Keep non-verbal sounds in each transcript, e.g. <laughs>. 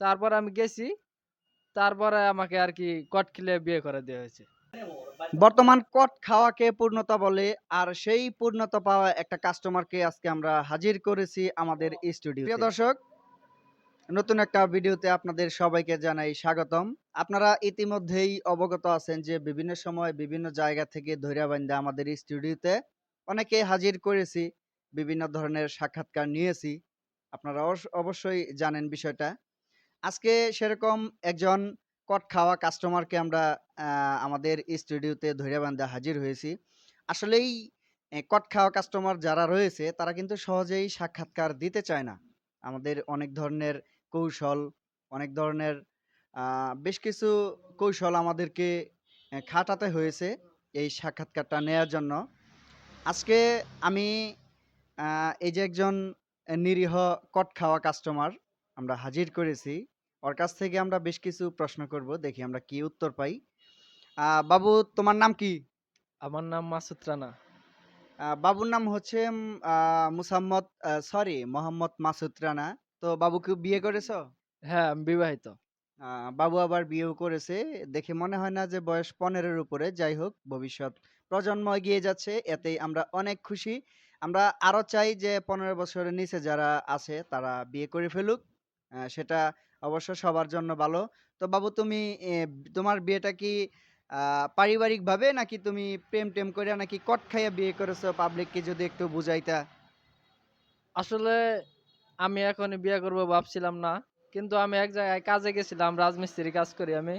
তারপর আমি গেছি। তারপরে আমাকে আর কি কট খেলে বিয়ে করে দেওয়া হয়েছে। বর্তমান কট খাওয়াকে পূর্ণতা বলে? আর সেই পূর্ণতা পাওয়া একটা কাস্টমারকে আজকে আমরা হাজির করেছি আমাদের স্টুডিও প্রিয় দর্শক নতুন একটা ভিডিওতে আপনাদের সবাইকে জানাই স্বাগতম। আপনারা ইতিমধ্যেই অবগত আছেন যে বিভিন্ন সময় বিভিন্ন জায়গা থেকে ধৈর্যবান্ধা আমাদের স্টুডিওতে অনেকে হাজির করেছি। বিভিন্ন ধরনের সাক্ষাৎকার নিয়েছি। আপনারা অবশ্য- অবশ্যই জানেন বিষয়টা। আজকে সেরকম একজন কট খাওয়া কাস্টমারকে আমরা আমাদের স্টুডিওতে ধৈর্যবান্ধা হাজির হয়েছি। আসলেই কট খাওয়া কাস্টমার যারা রয়েছে, তারা কিন্তু সহজেই সাক্ষাৎকার দিতে চায় না। আমাদের অনেক ধরনের কৌশল, অনেক ধরনের বেশ কিছু কৌশল আমাদেরকে খাটাতে হয়েছে এই সাক্ষাৎকারটা নেয়ার জন্য। আজকে আমি এই যে একজন নিরীহ কট খাওয়া কাস্টমার আমরা হাজির করেছি। ওর কাছ থেকে আমরা বেশ কিছু প্রশ্ন করব দেখি আমরা কি উত্তর পাই। বাবু তোমার নাম কি? আমার নাম মাসুদ রানা। বাবুর নাম হচ্ছে মুসাম্মদ সরি মোহাম্মদ মাসুদ রানা। তো বাবুকে বিয়ে করেছ? হ্যাঁ আমি বিবাহিত। বাবু আবার বিয়েও করেছে। দেখে মনে হয় না যে বয়স পনেরোর উপরে। যাই হোক ভবিষ্যৎ প্রজন্ম এগিয়ে যাচ্ছে। এতেই আমরা অনেক খুশি। আমরা আরও চাই যে পনেরো বছরের নিচে যারা আছে তারা বিয়ে করে ফেলুক। সেটা অবশ্য সবার জন্য ভালো। তো বাবু তুমি তোমার বিয়েটা কি পারিবারিক ভাবে নাকি তুমি প্রেম টেম করে নাকি কট খাইয়া বিয়ে করেছ পাবলিককে যদি একটু বুঝাইতা? আসলে আমি এখন বিয়ে করব ভাবছিলাম না। কিন্তু আমি এক জায়গায় কাজে গেছিলাম, রাজমিস্ত্রি কাজ করি আমি।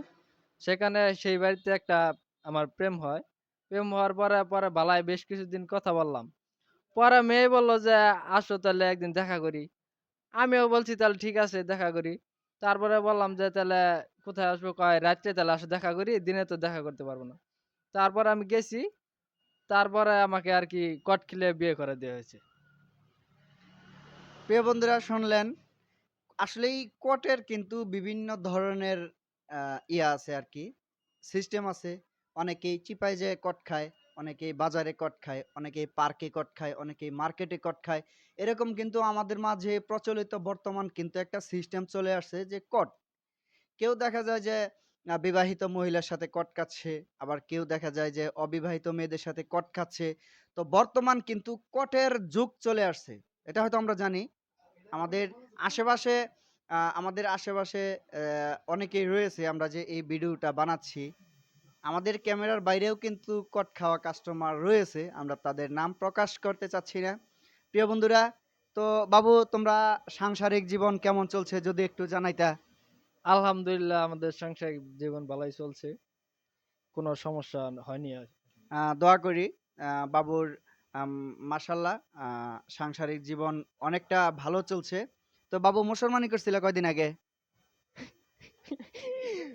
সেখানে সেই বাড়িতে একটা আমার প্রেম হয়। প্রেম হওয়ার পরে পরে বালায় বেশ কিছুদিন কথা বললাম। পরে মেয়ে বলল যে, আসো তাহলে একদিন দেখা করি। আমিও বলছি, তাহলে ঠিক আছে, দেখা করি। তারপরে বললাম যে, তাহলে কোথায় আসব? কয়, রাত্রে তাহলে আসো, দেখা করি, দিনে তো দেখা করতে পারব না। তারপরে আমি গেছি, তারপরে আমাকে আর কি কট খেলে বিয়ে করে দেওয়া হয়েছে। প্রিয় বন্ধুরা, শুনলেন? আসলেই কটের কিন্তু বিভিন্ন ধরনের ইয়ে আছে আর কি সিস্টেম আছে। অনেকেই চিপায় যায় কট খায়। অনেকেই বাজারে কট খায়, অনেকেই পার্কে কট খায়, অনেকেই মার্কেটে কট খায়। এরকম কিন্তু আমাদের মাঝে প্রচলিত বর্তমান কিন্তু একটা সিস্টেম চলে আসছে যে কট। কেউ দেখা যায় যে বিবাহিত মহিলার সাথে কট খাচ্ছে আবার কেউ দেখা যায় যে অবিবাহিত মেয়েদের সাথে কট খাচ্ছে। তো বর্তমান কিন্তু কটের যুগ চলে আসছে। এটা হয়তো আমরা জানি। আমাদের আশেপাশে আমাদের আশেপাশে অনেকেই রয়েছে। আমরা যে এই ভিডিওটা বানাচ্ছি আমাদের ক্যামেরার বাইরেও কিন্তু কট খাওয়া কাস্টমার রয়েছে আমরা তাদের নাম প্রকাশ করতে চাচ্ছি না। প্রিয় বন্ধুরা তো বাবু তোমরা সাংসারিক জীবন কেমন চলছে যদি একটু জানাইতা? আলহামদুলিল্লাহ আমাদের সাংসারিক জীবন ভালোই চলছে। কোনো সমস্যা হয়নি আর। আহ, দোয়া করি আহ, বাবুর মাসাল্লাহ সাংসারিক জীবন অনেকটা ভালো চলছে। তো বাবু মুসলমানি করছিল কয়দিন আগে? <laughs>